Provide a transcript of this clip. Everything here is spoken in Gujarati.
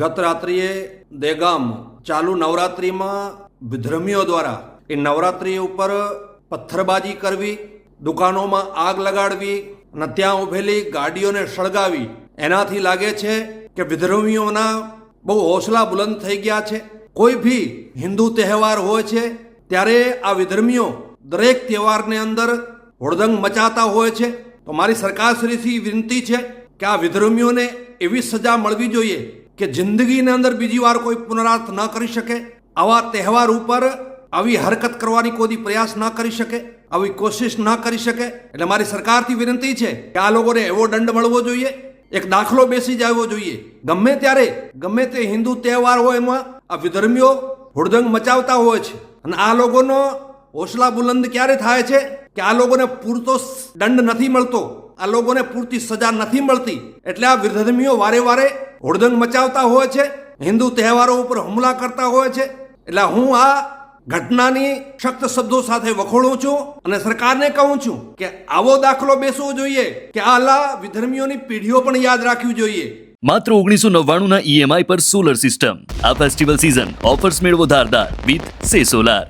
ગત રાત્રિએ દેગામ ચાલુ નવરાત્રિમાં વિધર્મીઓ દ્વારા એ નવરાત્રિ ઉપર પથ્થરબાજી કરવી, દુકાનોમાં આગ લગાડવી અને ત્યાં ઉભેલી ગાડીઓને સળગાવી, એનાથી લાગે છે કે વિધર્મીઓના બહુ હોસલા બુલંદ થઈ ગયા છે. કોઈ ભી હિન્દુ તહેવાર હોય છે, ત્યારે આ વિધર્મીઓ દરેક તહેવારની અંદર હોડદંગ મચાતા હોય છે. તો મારી સરકારશ્રીથી વિનંતી છે કે આ વિધર્મીઓને એવી સજા મળવી જોઈએ કે જિંદગીની અંદર બીજી વાર કોઈ પુનરાર્થ ન કરી શકે, આવા તહેવાર ઉપર આવી હરકત કરવાની કોઈ પ્રયાસ ન કરી શકે, આવી કોશિશ ન કરી શકે. એટલે મારી સરકારથી વિનંતી છે કે આ લોકોને એવો દંડ મળવો જોઈએ, એક દાખલો બેસી જવો જોઈએ. ગમે ત્યારે, ગમે તે હિન્દુ તહેવાર હોય એમાં આ વિધર્મીઓ હુડદંગ મચાવતા હોય છે અને આ લોકોનો હોસલા બુલંદ ક્યારે થાય છે કે આ લોકોને પૂરતો દંડ નથી મળતો, આ લોકોને પૂરતી સજા નથી મળતી. એટલે આ વિધર્મીઓ વારે વારે હોડદંગ મચાવતા હોય છે, હિન્દુ તહેવારો ઉપર હુમલા કરતા હોય છે. એટલે હું આ ઘટનાની સખ્ત શબ્દો સાથે વખોડું છું અને સરકારને કહું છું કે આવો દાખલો બેસવો જોઈએ, કે આલા વિધર્મીઓની પેઢીઓ પણ યાદ રાખવી જોઈએ. માત્ર ઓગણીસો નવ્વાણું ના ઈએમઆઈ પર સોલર સિસ્ટમ. આ ફેસ્ટિવલ સીઝન ઓફર્સ મેળવો ધારદાર, વિથ સે સોલાર.